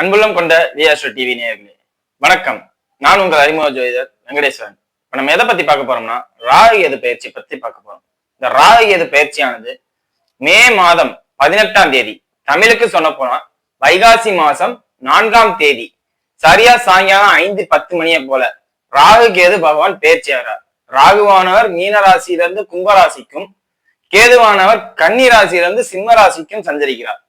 அன்புள்ளம் கொண்ட விஆஸ்ட்ரோ டிவி நேயர்களே வணக்கம். நான் உங்கள் அறிமுக ஜோதிடர் வெங்கடேஸ்வரன். இப்ப நம்ம எதை பத்தி பார்க்க போறோம்னா ராகு எது பயிற்சி பத்தி பார்க்க போறோம். இந்த ராகு எது பயிற்சியானது மே மாதம் பதினெட்டாம் தேதி தமிழுக்கு சொன்ன போனா வைகாசி மாசம் நான்காம் தேதி சரியா சாயங்காலம் ஐந்து பத்து மணியை போல ராகு கேது பகவான் பயிற்சி ஆகிறார் ராகுவானவர் மீனராசியிலிருந்து கும்பராசிக்கும் கேதுவானவர் கன்னி ராசியிலிருந்து சிம்ம ராசிக்கும் சஞ்சரிக்கிறார்.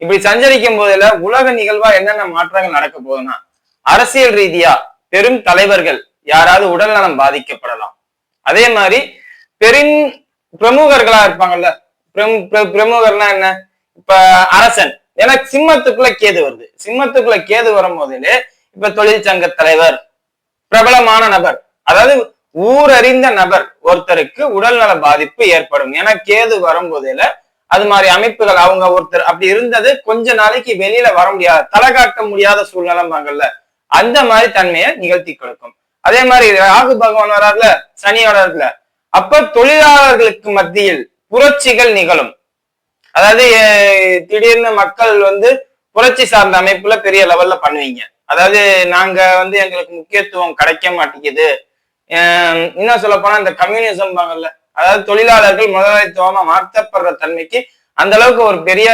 இப்படி சஞ்சரிக்கும் போதுல உலக நிகழ்வா என்னென்ன மாற்றங்கள் நடக்க போகுதுன்னா அரசியல் ரீதியா பெரும் தலைவர்கள் யாராவது உடல் நலம் பாதிக்கப்படலாம். அதே மாதிரி பெரும் பிரமுகர்களா இருப்பாங்கல்ல பிர- பிரமுகர்னா என்ன? இப்ப அரசன். ஏன்னா சிம்மத்துக்குள்ள கேது வருது. சிம்மத்துக்குள்ள கேது வரும்போதிலே இப்ப தொழிற்சங்க தலைவர் பிரபலமான நபர் அதாவது ஊரறிந்த நபர் ஒருத்தருக்கு உடல்நல பாதிப்பு ஏற்படும். ஏன்னா கேது வரும்போதில அது மாதிரி அமைப்புகள் அவங்க ஒருத்தர் அப்படி இருந்தது கொஞ்ச நாளைக்கு வெளியில வர முடியாது தலை காட்ட முடியாத சூழ்நிலைம்பாங்கல்ல அந்த மாதிரி தன்மையை நிகழ்த்தி கொடுக்கும். அதே மாதிரி ராகு பகவான் வரார்ல சனியோட அப்ப தொழிலாளர்களுக்கு மத்தியில் புரட்சிகள் நிகழும். அதாவது திடீர்னு மக்கள் வந்து புரட்சி சார்ந்த அமைப்புல பெரிய லெவல்ல பண்ணுவீங்க. அதாவது நாங்க வந்து எங்களுக்கு முக்கியத்துவம் கிடைக்க மாட்டேங்குது. இன்னும் சொல்ல போனா இந்த கம்யூனிசம் பாங்கல்ல அதாவது தொழிலாளர்கள் முதலாளித்துவமா மாற்றப்படுற தன்மைக்கு அந்த அளவுக்கு ஒரு பெரிய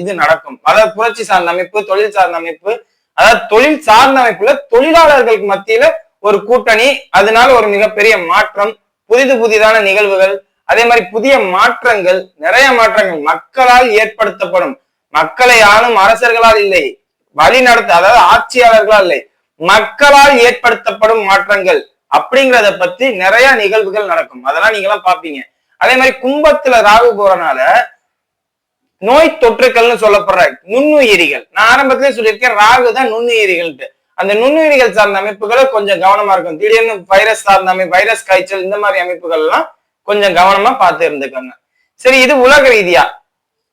இது நடக்கும். அதாவது புரட்சி சார்ந்த அமைப்பு தொழில் சார்ந்த அமைப்பு அதாவது தொழில் சார்ந்த அமைப்புல தொழிலாளர்களுக்கு மத்தியில ஒரு கூட்டணி அதனால ஒரு மிகப்பெரிய மாற்றம் புதிது புதிதான நிகழ்வுகள் அதே மாதிரி புதிய மாற்றங்கள் நிறைய மாற்றங்கள் மக்களால் ஏற்படுத்தப்படும். மக்களை ஆளும் அரசர்களால் இல்லை வழி நடத்த அதாவது ஆட்சியாளர்களால் இல்லை மக்களால் ஏற்படுத்தப்படும் மாற்றங்கள். அப்படிங்கிறத பத்தி நிறைய நிகழ்வுகள் நடக்கும். அதெல்லாம் நீங்க எல்லாம் பாப்பீங்க அதே மாதிரி கும்பத்துல ராகு போறனால நோய் தொற்றுக்கள்னு சொல்லப்படுற நுண்ணுயிரிகள். நான் ஆரம்பத்திலே சொல்லியிருக்கேன் ராகு தான் நுண்ணுயிரிகள்ட்டு அந்த நுண்ணுயிரிகள் சார்ந்த அமைப்புகளை கொஞ்சம் கவனமா இருக்கும் திடீர்னு வைரஸ் சார்ந்த அமைப்பு வைரஸ் காய்ச்சல் இந்த மாதிரி அமைப்புகள் எல்லாம் கொஞ்சம் கவனமா பார்த்து இருந்துக்கோங்க. சரி இது உலக ரீதியா.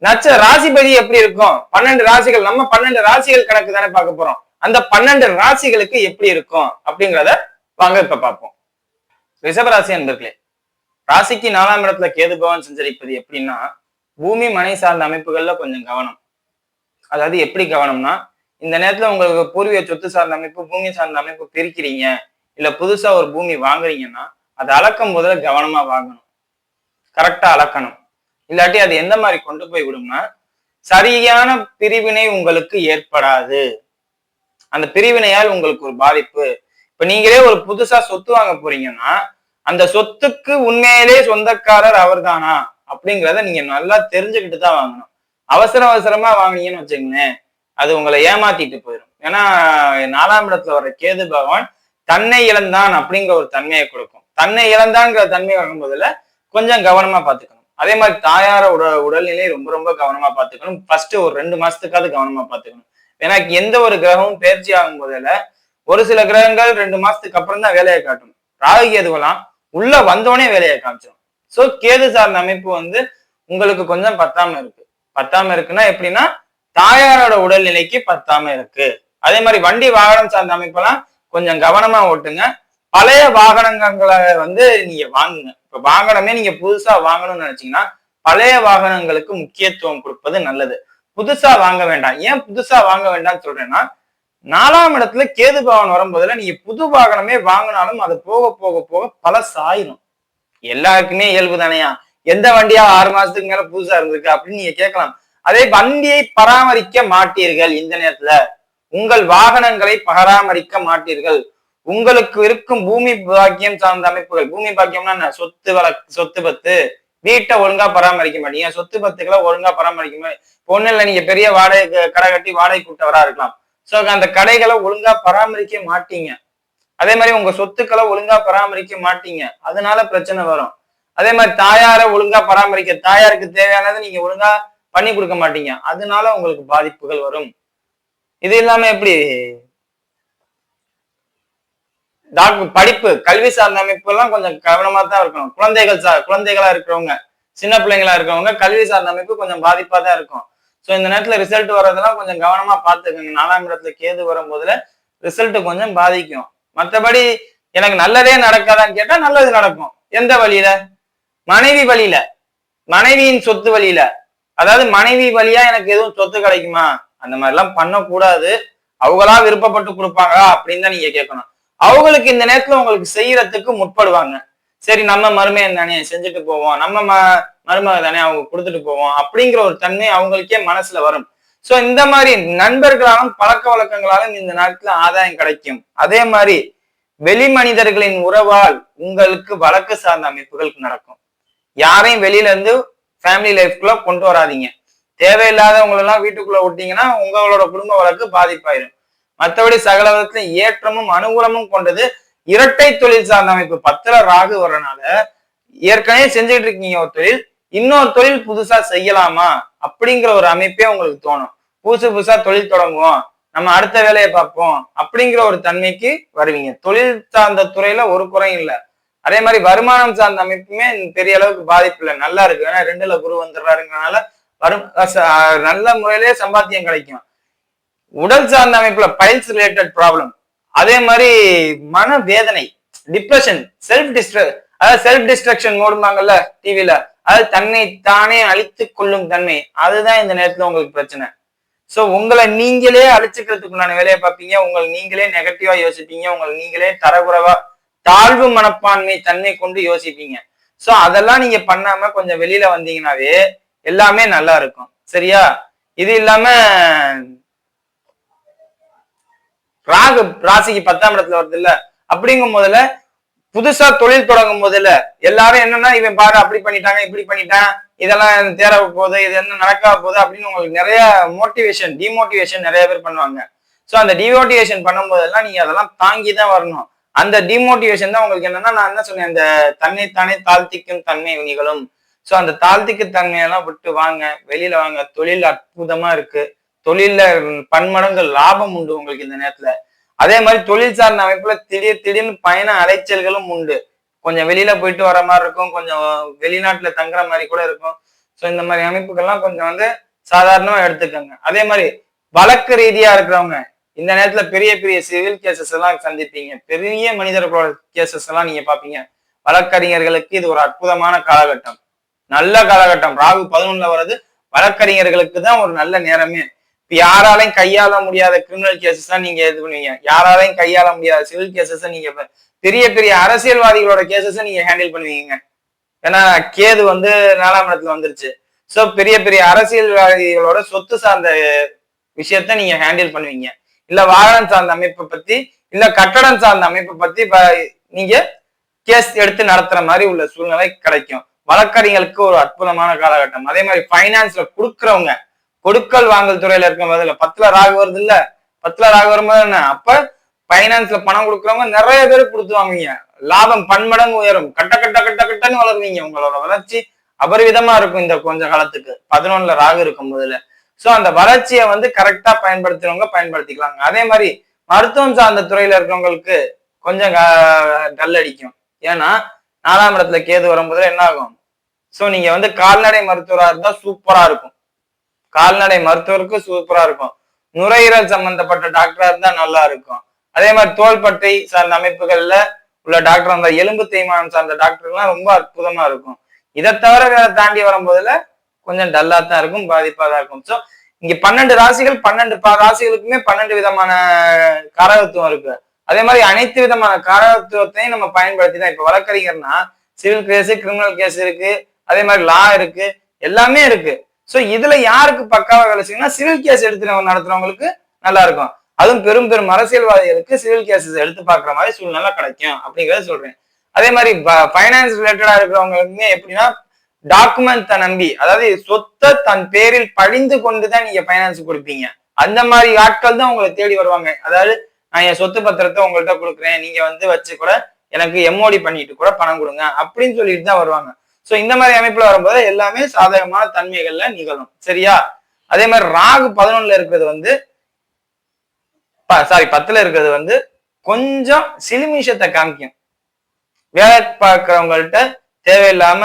நட்ச ராசிபதி எப்படி இருக்கும்? பன்னெண்டு ராசிகள் நம்ம பன்னெண்டு ராசிகள் கணக்கு தானே பார்க்க போறோம். அந்த பன்னெண்டு ராசிகளுக்கு எப்படி இருக்கும் அப்படிங்கிறத வாங்க இப்ப பார்ப்போம். ரிஷபராசி அன்பர்களே ராசிக்கு நாலாம் இடத்துல கேது பவன் சஞ்சரிப்பது எப்படின்னா பூமி மனை சார்ந்த அமைப்புகள்ல கொஞ்சம் கவனம். அதாவது எப்படி கவனம்னா இந்த நேரத்துல உங்களுக்கு பூர்வீக சொத்து சார்ந்த அமைப்பு பூமி சார்ந்த அமைப்பு பிரிக்கிறீங்க இல்ல புதுசா ஒரு பூமி வாங்குறீங்கன்னா அதை அளக்கும் போதுல கவனமா வாங்கணும். கரெக்டா அளக்கணும். இல்லாட்டி அது எந்த மாதிரி கொண்டு போய் விடும்னா சரியான பிரிவினை உங்களுக்கு ஏற்படாது. அந்த பிரிவினையால் உங்களுக்கு ஒரு பாதிப்பு இப்ப நீங்களே ஒரு புதுசா சொத்து வாங்க போறீங்கன்னா அந்த சொத்துக்கு உண்மையிலே சொந்தக்காரர் அவர்தானா? அப்படிங்கிறத நீங்க நல்லா தெரிஞ்சுக்கிட்டு தான் வாங்கணும். அவசர அவசரமா வாங்குனீங்கன்னு வச்சுங்களேன் அது உங்களை ஏமாத்திட்டு போயிடும் ஏன்னா நாலாம் இடத்துல வர கேது பகவான் தன்னை இழந்தான் அப்படிங்கிற ஒரு தன்மையை கொடுக்கும். தன்னை இழந்தாங்கிற தன்மை வரும்போதுல கொஞ்சம் கவனமா பாத்துக்கணும் அதே மாதிரி தாயார உட உடல்நிலையை ரொம்ப ரொம்ப கவனமா பாத்துக்கணும் ஃபர்ஸ்ட் ஒரு ரெண்டு மாசத்துக்காவது கவனமா பாத்துக்கணும் ஏன்னா எந்த ஒரு கிரகமும் பயிற்சி ஆகும் போதுல ஒரு சில கிரகங்கள் ரெண்டு மாசத்துக்கு அப்புறம் தான் வேலையை காட்டும். ராகு கேதுவெல்லாம் உள்ள வந்தோடனே வேலையை காமிச்சிடும் சோ கேது சார்ந்த அமைப்பு வந்து உங்களுக்கு கொஞ்சம் பத்தாம இருக்கு. பத்தாம இருக்குன்னா எப்படின்னா தாயாரோட உடல்நிலைக்கு பத்தாம இருக்கு. அதே மாதிரி வண்டி வாகனம் சார்ந்த அமைப்பெல்லாம் கொஞ்சம் கவனமா ஓட்டுங்க. பழைய வாகனங்களை வந்து நீங்க வாங்குங்க. இப்ப வாகனமே நீங்க புதுசா வாங்கணும்னு நினைச்சீங்கன்னா பழைய வாகனங்களுக்கு முக்கியத்துவம் கொடுப்பது நல்லது. புதுசா வாங்க வேண்டாம். ஏன் புதுசா வாங்க வேண்டாம்னு சொல்றேன்னா நாலாம் இடத்துல கேது பவன் வரும்போதுல நீங்க புது வாகனமே வாங்கினாலும் அது போக போக போக பல சாயிரும் எல்லாருக்குமே இயல்பு தானையா? எந்த வண்டியா ஆறு மாசத்துக்கு மேல புதுசா இருந்திருக்கு அப்படின்னு நீங்க கேட்கலாம். அதே வண்டியை பராமரிக்க மாட்டீர்கள் இந்த நேரத்துல. உங்கள் வாகனங்களை பராமரிக்க மாட்டீர்கள். உங்களுக்கு இருக்கும் பூமி பாக்கியம் சார்ந்த அமைப்புகள். பூமி பாக்கியம்னா என்ன? சொத்து வள சொத்து பத்து. வீட்டை ஒழுங்கா பராமரிக்க மாட்டீங்க. சொத்து பத்துக்களை ஒழுங்கா பராமரிக்க மாட்டீங்க. ஒண்ணு இல்ல நீங்க பெரிய வாடகை கடை கட்டி வாடகை கூட்டவரா இருக்கலாம். ஸோ அந்த கடைகளை ஒழுங்கா பராமரிக்க மாட்டீங்க. அதே மாதிரி உங்க சொத்துக்களை ஒழுங்கா பராமரிக்க மாட்டீங்க. அதனால பிரச்சனை வரும். அதே மாதிரி தாயார ஒழுங்கா பராமரிக்க தாயாருக்கு தேவையானதை நீங்க ஒழுங்கா பண்ணி கொடுக்க மாட்டீங்க. அதனால உங்களுக்கு பாதிப்புகள் வரும். இது இல்லாம எப்படி? டாக்டர் படிப்பு கல்வி சார்ந்த அமைப்பு எல்லாம் கொஞ்சம் கவனமா தான் இருக்கணும். குழந்தைகள் சார் குழந்தைகளா இருக்கிறவங்க சின்ன பிள்ளைங்களா இருக்கிறவங்க கல்வி சார்ந்த அமைப்பு கொஞ்சம் பாதிப்பா தான் இருக்கும். ஸோ இந்த நேரத்தில் ரிசல்ட் வர்றதெல்லாம் கொஞ்சம் கவனமா பார்த்துக்கோங்க. நாலாம் இடத்துல கேது வரும்போதுல ரிசல்ட் கொஞ்சம் பாதிக்கும். மற்றபடி எனக்கு நல்லதே நடக்காதான்னு கேட்டால் நல்லது நடக்கும். எந்த வழியில? மனைவி வழியில. மனைவியின் சொத்து வழியில. அதாவது மனைவி வழியா எனக்கு எதுவும் சொத்து கிடைக்குமா? அந்த மாதிரிலாம் பண்ணக்கூடாது. அவங்களா விருப்பப்பட்டு கொடுப்பாங்களா? அப்படின்னு தான் நீங்க கேட்கணும். அவங்களுக்கு இந்த நேரத்துல உங்களுக்கு செய்யறதுக்கு முற்படுவாங்க. சரி நம்ம மருமையை தானே செஞ்சுட்டு போவோம். நம்ம ம மருமக தானே அவங்க கொடுத்துட்டு போவோம் அப்படிங்கிற ஒரு தன்மை அவங்களுக்கே மனசுல வரும். சோ இந்த மாதிரி நண்பர்களாலும் பழக்க வழக்கங்களாலும் இந்த நாட்கள ஆதாயம் கிடைக்கும். அதே மாதிரி வெளி மனிதர்களின் உறவால் உங்களுக்கு வழக்கு சார்ந்த அமைப்புகள் நடக்கும். யாரையும் வெளியில இருந்து ஃபேமிலி லைஃப்குள்ள கொண்டு வராதீங்க. தேவையில்லாதவங்களெல்லாம் வீட்டுக்குள்ள விட்டீங்கன்னா உங்களோட குடும்ப வழக்கு பாதிப்பாயிரும். மற்றபடி சகல விதத்துல ஏற்றமும் அனுகூலமும் கொண்டது இரட்டை தொழில் சார்ந்த அமைப்பு. பத்துல ராகு வரனால ஏற்கனவே செஞ்சுட்டு இருக்கீங்க ஒரு தொழில். இன்னொரு தொழில் புதுசா செய்யலாமா அப்படிங்கிற ஒரு அமைப்பே உங்களுக்கு தோணும். புதுசு புதுசா தொழில் தொடங்குவோம். நம்ம அடுத்த வேலையை பார்ப்போம் அப்படிங்கிற ஒரு தன்மைக்கு வருவீங்க. தொழில் சார்ந்த துறையில ஒரு குறையும் இல்லை. அதே மாதிரி வருமானம் சார்ந்த அமைப்புமே பெரிய அளவுக்கு பாதிப்பு இல்லை. நல்லா இருக்கு. ஏன்னா ரெண்டுல குரு வந்துடுறாருங்கிறனால வரும் நல்ல முறையிலே சம்பாத்தியம் கிடைக்கும். உடல் சார்ந்த அமைப்புல பைல்ஸ் ரிலேட்டட் ப்ராப்ளம். அதே மாதிரி மன வேதனை டிப்ரெஷன் செல்ஃப் டிஸ்ட்ர அதாவது செல்ஃப் டிஸ்ட்ரக்ஷன் மோடுமாங்கல்ல டிவில அது தன்னை தானே அழித்து கொள்ளும் தன்மை. அதுதான் இந்த நேரத்துல உங்களுக்கு பிரச்சனை. சோ உங்களை நீங்களே அழிச்சுக்கிறதுக்குண்டான வேலையை பார்ப்பீங்க. உங்களை நீங்களே நெகட்டிவா யோசிப்பீங்க. உங்களை நீங்களே தரகுறவா தாழ்வு மனப்பான்மை தன்மை கொண்டு யோசிப்பீங்க. சோ அதெல்லாம் நீங்க பண்ணாம கொஞ்சம் வெளியில வந்தீங்கன்னாவே எல்லாமே நல்லா இருக்கும். சரியா? இது இல்லாம ராகு ராசிக்கு பத்தாம் இடத்துல வருது இல்ல? அப்படிங்கும் போதுல புதுசா தொழில் தொடங்கும் போதுல எல்லாரும் என்னன்னா இவன் பாரு அப்படி பண்ணிட்டாங்க இப்படி பண்ணிட்டான் இதெல்லாம் தேர போகுது இது என்ன நடக்க போகுது? அப்படின்னு உங்களுக்கு நிறைய மோட்டிவேஷன் டிமோட்டிவேஷன் நிறைய பேர் பண்ணுவாங்க. ஸோ அந்த டிமோட்டிவேஷன் பண்ணும்போதெல்லாம் நீங்க அதெல்லாம் தாங்கி தான் வரணும். அந்த டிமோட்டிவேஷன் தான் உங்களுக்கு என்னன்னா நான் என்ன சொன்னேன் அந்த தன்னை தானே தாழ்த்திக்கும் தன்மை நிகழும் ஸோ அந்த தாழ்த்திக்கு தன்மையெல்லாம் விட்டு வாங்க வெளியில வாங்க. தொழில் அற்புதமா இருக்கு. தொழில பன்மடங்கு லாபம் உண்டு உங்களுக்கு இந்த நேரத்துல. அதே மாதிரி தொழில் சார்ந்த அமைப்புல திடீர் திடீர்னு பயண அலைச்சல்களும் உண்டு. கொஞ்சம் வெளியில போயிட்டு வர மாதிரி இருக்கும். கொஞ்சம் வெளிநாட்டுல தங்குற மாதிரி கூட இருக்கும். ஸோ இந்த மாதிரி அமைப்புகள்லாம் கொஞ்சம் வந்து சாதாரணமா எடுத்துக்கோங்க. அதே மாதிரி வழக்கு ரீதியா இருக்கிறவங்க இந்த நேரத்துல பெரிய பெரிய சிவில் கேசஸ் எல்லாம் சந்திப்பீங்க. பெரிய மனிதர்களோட கேசஸ் எல்லாம் நீங்க பாப்பீங்க வழக்கறிஞர்களுக்கு இது ஒரு அற்புதமான காலகட்டம். நல்ல காலகட்டம். ராகு பதினொன்னுல வர்றது வழக்கறிஞர்களுக்கு தான் ஒரு நல்ல நேரமே. இப்ப யாராலையும் கையாள முடியாத கிரிமினல் கேசஸ் தான் நீங்க இது பண்ணுவீங்க. யாராலையும் கையாள முடியாத சிவில் கேசஸ் நீங்க பெரிய பெரிய அரசியல்வாதிகளோட கேசஸ் நீங்க ஹேண்டில் பண்ணுவீங்க. ஏன்னா கேது வந்து நாலாம் இடத்துல வந்துருச்சு. ஸோ பெரிய பெரிய அரசியல்வாதிகளோட சொத்து சார்ந்த விஷயத்த நீங்க ஹேண்டில் பண்ணுவீங்க. இல்ல வாகனம் சார்ந்த அமைப்பை பத்தி இல்ல கட்டடம் சார்ந்த அமைப்பை பத்தி நீங்க கேஸ் எடுத்து நடத்துற மாதிரி உள்ள சூழ்நிலை கிடைக்கும். வழக்கறிஞர்களுக்கு ஒரு அற்புதமான காலகட்டம். அதே மாதிரி ஃபைனான்ஸ்ல கொடுக்குறவங்க கொடுக்கல் வாங்கல் துறையில இருக்கும் போதுல பத்துல ராகு வருது இல்ல? பத்துல ராகு வரும்போது என்ன? அப்ப பைனான்ஸ்ல பணம் கொடுக்குறவங்க நிறைய பேர் கொடுத்து வாங்குவீங்க லாபம் பன்மடங்கு உயரும். கட்ட கட்ட கட்ட கட்டன்னு வளருவீங்க. உங்களோட வளர்ச்சி அபரிவிதமா இருக்கும் இந்த கொஞ்ச காலத்துக்கு. பதினொன்னுல ராகு இருக்கும் போதுல. சோ அந்த வளர்ச்சியை வந்து கரெக்டா பயன்படுத்துறவங்க பயன்படுத்திக்கலாங்க. அதே மாதிரி மருத்துவம் சார்ந்த துறையில இருக்கவங்களுக்கு கொஞ்சம் டல் அடிக்கும். ஏன்னா நாலாம் இடத்துல கேது வரும்போது என்ன ஆகும்? சோ நீங்க வந்து கால்நடை மருத்துவரா இருந்தா சூப்பரா இருக்கும். கால்நடை மருத்துவருக்கு சூப்பரா இருக்கும். நுரையீரல் சம்பந்தப்பட்ட டாக்டரா இருந்தா நல்லா இருக்கும். அதே மாதிரி தோள்பட்டை சார்ந்த அமைப்புகள்ல உள்ள டாக்டர் அந்த எலும்பு தேய்மானம் சார்ந்த டாக்டர்லாம் ரொம்ப அற்புதமா இருக்கும். இதை தவிர வேற தாண்டி வரும்போதுல கொஞ்சம் டல்லா தான் இருக்கும் பாதிப்பா தான் இருக்கும். ஸோ இங்க பன்னெண்டு ராசிகள் பன்னெண்டு பா ராசிகளுக்குமே பன்னெண்டு விதமான காரகத்துவம் இருக்கு. அதே மாதிரி அனைத்து விதமான காரகத்துவத்தையும் நம்ம பயன்படுத்தி தான் இப்ப வழக்கறிஞர்னா சிவில் கேஸ் கிரிமினல் கேஸ் இருக்கு. அதே மாதிரி லா இருக்கு. எல்லாமே இருக்கு. சோ இதுல யாருக்கு பக்காவா வேலை செய்யணும்னா சிவில் கேஸ் எடுத்து நடத்துறவங்களுக்கு நல்லா இருக்கும். அதுவும் பெரும் பெரும் அரசியல்வாதிகளுக்கு சிவில் கேசஸ் எடுத்து பார்க்குற மாதிரி சூழ்நிலை கிடைக்கும் அப்படிங்கறத சொல்றேன். அதே மாதிரி ஃபைனான்ஸ் ரிலேட்டடா இருக்கிறவங்களுக்குமே எப்படின்னா டாக்குமெண்ட்டை நம்பி அதாவது சொத்தை தன் பேரில் பழிந்து கொண்டு தான் நீங்க ஃபைனான்ஸ் கொடுப்பீங்க. அந்த மாதிரி ஆட்கள் தான் உங்களை தேடி வருவாங்க. அதாவது நான் என் சொத்து பத்திரத்தை உங்கள்கிட்ட கொடுக்குறேன். நீங்க வந்து வச்சு கூட எனக்கு எம்ஓடி பண்ணிட்டு கூட பணம் கொடுங்க அப்படின்னு சொல்லிட்டு தான் வருவாங்க. சோ இந்த மாதிரி அமைப்புல வரும்போது எல்லாமே சாதகமான தன்மைகள்ல நிகழும். சரியா? அதே மாதிரி ராகு பதினொன்னுல இருக்கிறது வந்து சாரி பத்துல இருக்கிறது வந்து கொஞ்சம் சிலுமிஷத்தை காமிக்கும். வேலை பார்க்கறவங்கள்ட்ட தேவையில்லாம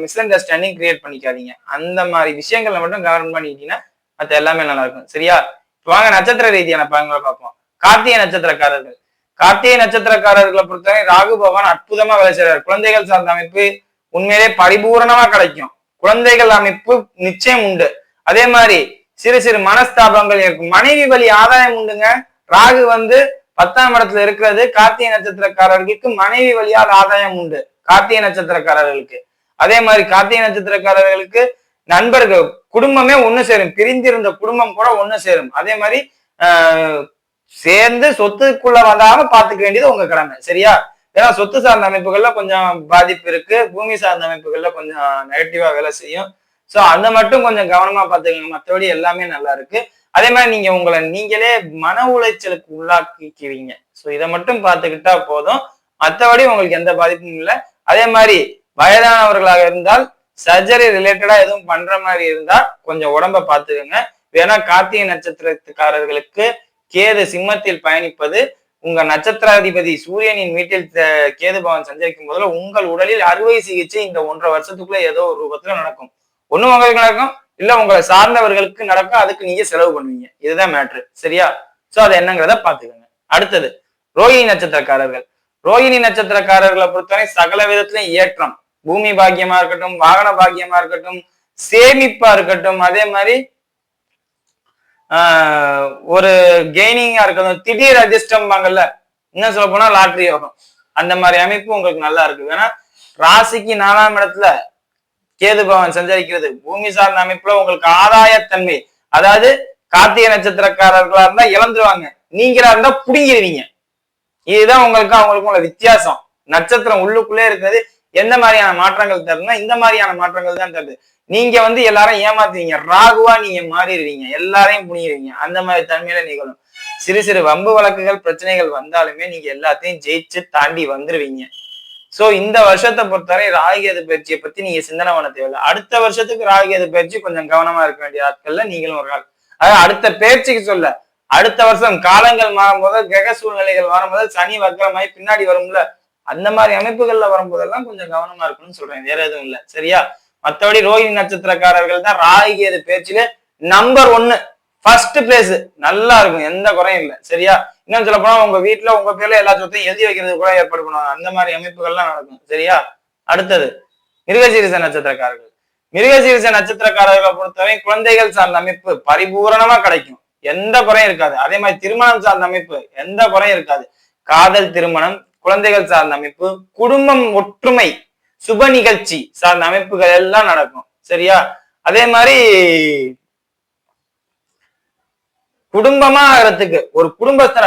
மிஸ் அண்டர்ஸ்டாண்டிங் கிரியேட் பண்ணிக்காதீங்க. அந்த மாதிரி விஷயங்கள்ல மட்டும் கவனம் பண்ணிக்கிட்டீங்கன்னா மத்த எல்லாமே நல்லா இருக்கும் சரியா வாங்க நட்சத்திர ரீதியான பலன்களை பார்ப்போம். கார்த்திகை நட்சத்திரக்காரர்கள். கார்த்திகை நட்சத்திரக்காரர்களை பொறுத்தவரை ராகு பகவான் அற்புதமா வேலை செய்றார். குழந்தைகள் சார்ந்த அமைப்பு உண்மையிலே பரிபூரணமா கிடைக்கும். குழந்தைகள் அமைப்பு நிச்சயம் உண்டு. அதே மாதிரி சிறு சிறு மனஸ்தாபங்கள் இருக்கும். மனைவி வழி ஆதாயம் உண்டுங்க. ராகு வந்து பத்தாம் இடத்துல இருக்கிறது. கார்த்திகை நட்சத்திரக்காரர்களுக்கு மனைவி வழியால் ஆதாயம் உண்டு. கார்த்திகை நட்சத்திரக்காரர்களுக்கு. அதே மாதிரி கார்த்திகை நட்சத்திரக்காரர்களுக்கு நண்பர்கள் குடும்பமே ஒண்ணு சேரும். பிரிந்திருந்த குடும்பம் கூட ஒண்ணு சேரும். அதே மாதிரி ஆஹ், சேர்ந்து சொத்துக்குள்ள வந்தாலும் பாத்துக்க வேண்டியது உங்க கடமை. சரியா? ஏன்னா சொத்து சார்ந்த அமைப்புகள்ல கொஞ்சம் பாதிப்பு இருக்கு. பூமி சார்ந்த அமைப்புகள்ல கொஞ்சம் நெகட்டிவா வேலை செய்யும். சோ அந்த மட்டும் கொஞ்சம் கவனமா பாத்துக்கோங்க மற்றபடி எல்லாமே நல்லா இருக்கு. அதே மாதிரி நீங்க உங்களை நீங்களே மன உளைச்சலுக்கு உள்ளாக்கிக்குவீங்க சோ இதை மட்டும் பார்த்துக்கிட்டா போதும். மற்றபடி உங்களுக்கு எந்த பாதிப்பும் இல்லை. அதே மாதிரி வயதானவர்களாக இருந்தால் சர்ஜரி ரிலேட்டடா எதுவும் பண்ற மாதிரி இருந்தா கொஞ்சம் உடம்ப பார்த்துக்கோங்க. வேணா கார்த்திகை நட்சத்திரத்துக்காரர்களுக்கு கேது சிம்மத்தில் பயணிப்பது உங்க நட்சத்திராதிபதி சூரியனின் வீட்டில் கேது பவன் சஞ்சரிக்கும் போதுல உங்கள் உடலில் அறுவை சிகிச்சை இந்த ஒன்றரை வருஷத்துக்குள்ள ஏதோ ஒரு ரூபத்துல நடக்கும். ஒண்ணு உங்களுக்கு நடக்கும் இல்ல உங்களை சார்ந்தவர்களுக்கு நடக்கும் அதுக்கு நீங்க செலவு பண்ணுவீங்க. இதுதான் மேட்ரு சரியா? சோ அது என்னங்கிறத பாத்துக்கோங்க அடுத்தது ரோஹிணி நட்சத்திரக்காரர்கள். ரோஹிணி நட்சத்திரக்காரர்களை பொறுத்தவரை சகல விதத்திலும் ஏற்றம். பூமி பாக்கியமா இருக்கட்டும் வாகன பாக்கியமா இருக்கட்டும் சேமிப்பா இருக்கட்டும் அதே மாதிரி ஒரு கெய்னிங்கா இருக்கணும் திடீர் அதிர்ஷ்டம்பாங்கல்ல இன்னும் சொல்ல போனா லாட்ரி யோகம் அந்த மாதிரி அமைப்பு உங்களுக்கு நல்லா இருக்கு ஏன்னா ராசிக்கு நாலாம் இடத்துல கேது பவன் சஞ்சரிக்கிறது பூமி சார்ந்த அமைப்புல உங்களுக்கு ஆதாயத்தன்மை. அதாவது கார்த்திகை நட்சத்திரக்காரர்களா இருந்தா இழந்துருவாங்க. நீங்களா இருந்தா புடுங்கிடுவீங்க இதுதான் உங்களுக்கு அவங்களுக்கு உள்ள வித்தியாசம். நட்சத்திரம் உள்ளுக்குள்ளே இருக்கிறது எந்த மாதிரியான மாற்றங்கள் தருதுன்னா இந்த மாதிரியான மாற்றங்கள் தான் தருது. நீங்க வந்து எல்லாரும் ஏமாத்துவீங்க. ராகுவா நீங்க மாறிடுவீங்க. எல்லாரையும் புனிடுவீங்க அந்த மாதிரி தன்மையில நிகழும். சிறு சிறு வம்பு வழக்குகள் பிரச்சனைகள் வந்தாலுமே நீங்க எல்லாத்தையும் ஜெயிச்சு தாண்டி வந்துருவீங்க. சோ இந்த வருஷத்தை பொறுத்தவரை ராகுகேது பயிற்சியை பத்தி நீங்க சிந்தனை பண்ண தேவையில்லை. அடுத்த வருஷத்துக்கு ராகுகேது பயிற்சி கொஞ்சம் கவனமா இருக்க வேண்டிய ஆட்கள்ல நீங்களும் ஒரு ஆள் அதாவது அடுத்த பயிற்சிக்கு சொல்ல அடுத்த வருஷம் காலங்கள் மாறும்போது கிரக சூழ்நிலைகள் மாறும்போது சனி வக்கரமாயி பின்னாடி வரும்ல அந்த மாதிரி அமைப்புகள்ல வரும்போதெல்லாம் கொஞ்சம் கவனமா இருக்கணும்னு சொல்றேன். வேற எதுவும் இல்ல. சரியா? மத்தபடி ரோஹிணி நட்சத்திரக்காரர்கள் தான் ராகிகேது பேச்சில நம்பர் ஒன்னு ஃபர்ஸ்ட் பிளேஸ் நல்லா இருக்கும். எந்த குறையும் இல்லை. சரியா? இன்னும் சொல்ல போனா உங்க வீட்டுல உங்க பேர்ல எல்லா சொத்தையும் எழுதி வைக்கிறது கூட ஏற்பாடு பண்ணுவாங்க அந்த மாதிரி அமைப்புகள்லாம் நடக்கும். சரியா? அடுத்தது மிருகசீரிச நட்சத்திரக்காரர்கள். மிருகசீரிச நட்சத்திரக்காரர்களை பொறுத்தவரை குழந்தைகள் சார்ந்த அமைப்பு பரிபூரணமா கிடைக்கும். எந்த குறையும் இருக்காது. அதே மாதிரி திருமணம் சார்ந்த அமைப்பு எந்த குறையும் இருக்காது. காதல் திருமணம் குழந்தைகள் சார்ந்த அமைப்பு குடும்பம் ஒற்றுமை சுப நிகழ்ச்சி சார்ந்த அமைப்புகள் எல்லாம் நடக்கும். சரியா? அதே மாதிரி குடும்பமா ஆகிறதுக்கு ஒரு குடும்பஸ்தர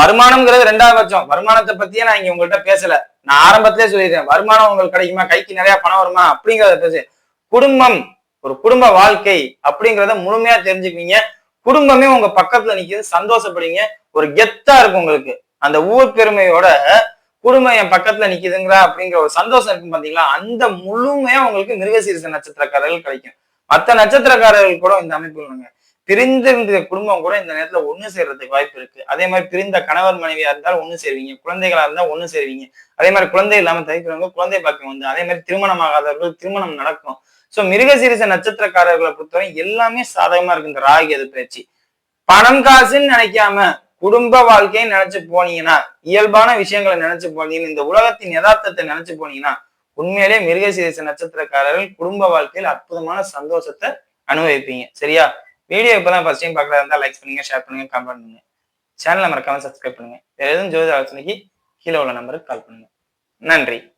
வருமானம்ங்கிறது ரெண்டாவது பட்சம். வருமானத்தை பத்தியே நான் இங்க உங்கள்கிட்ட பேசல. நான் ஆரம்பத்திலே சொல்லிடுறேன் வருமானம் உங்களுக்கு கிடைக்குமா? கைக்கு நிறைய பணம் வருமா? அப்படிங்கறத பேசு. குடும்பம் ஒரு குடும்ப வாழ்க்கை அப்படிங்கிறத முழுமையா தெரிஞ்சுக்குவீங்க. குடும்பமே உங்க பக்கத்துல நிக்கிறது சந்தோஷப்படுவீங்க. ஒரு கெத்தா இருக்கும் உங்களுக்கு. அந்த ஊர் பெருமையோட குடும்பம் என் பக்கத்துல நிக்குதுங்கிற அப்படிங்கிற ஒரு சந்தோஷம் இருக்கும் பாத்தீங்களா? அந்த முழுமையா உங்களுக்கு மிருகசீரிச நட்சத்திரக்காரர்கள் கிடைக்கும். மத்த நட்சத்திரக்காரர்கள் கூட இந்த அமைப்பு இல்லைங்க. பிரிந்திருந்த குடும்பம் கூட இந்த நேரத்துல ஒண்ணு சேர்றதுக்கு வாய்ப்பு இருக்கு. அதே மாதிரி பிரிந்த கணவர் மனைவியா இருந்தால் ஒண்ணு சேருவீங்க. குழந்தைகளா இருந்தா ஒண்ணு சேருவீங்க. அதே மாதிரி குழந்தை இல்லாம தவிக்கிறவங்க குழந்தை பாக்கியம் வந்து அதே மாதிரி திருமணம் ஆகாதவர்கள் திருமணம் நடக்கும். சோ மிருகசீரிச நட்சத்திரக்காரர்களை பொறுத்தவரை எல்லாமே சாதகமா இருக்கு இந்த ராகி அது பேச்சு பணம் காசுன்னு நினைக்காம குடும்ப வாழ்க்கையை நினைச்சு போனீங்கன்னா இயல்பான விஷயங்களை நினைச்சு போனீங்கன்னா இந்த உலகத்தின் யதார்த்தத்தை நினைச்சு போனீங்கன்னா உண்மையிலே மிருகசீரிச நட்சத்திரக்காரர்கள் குடும்ப வாழ்க்கையில் அற்புதமான சந்தோஷத்தை அனுபவிப்பீங்க. சரியா? வீடியோ இப்பதான் ஃபர்ஸ்ட் டைம் பார்க்கறதா இருந்தால் லைக் பண்ணுங்க ஷேர் பண்ணுங்க கமெண்ட் பண்ணுங்க. சேனலை மறக்காம சப்ஸ்கிரைப் பண்ணுங்க. வேற எதுவும் ஜோதி ஆலோசனைக்கு கீழே உள்ள நம்பருக்கு கால் பண்ணுங்க. நன்றி.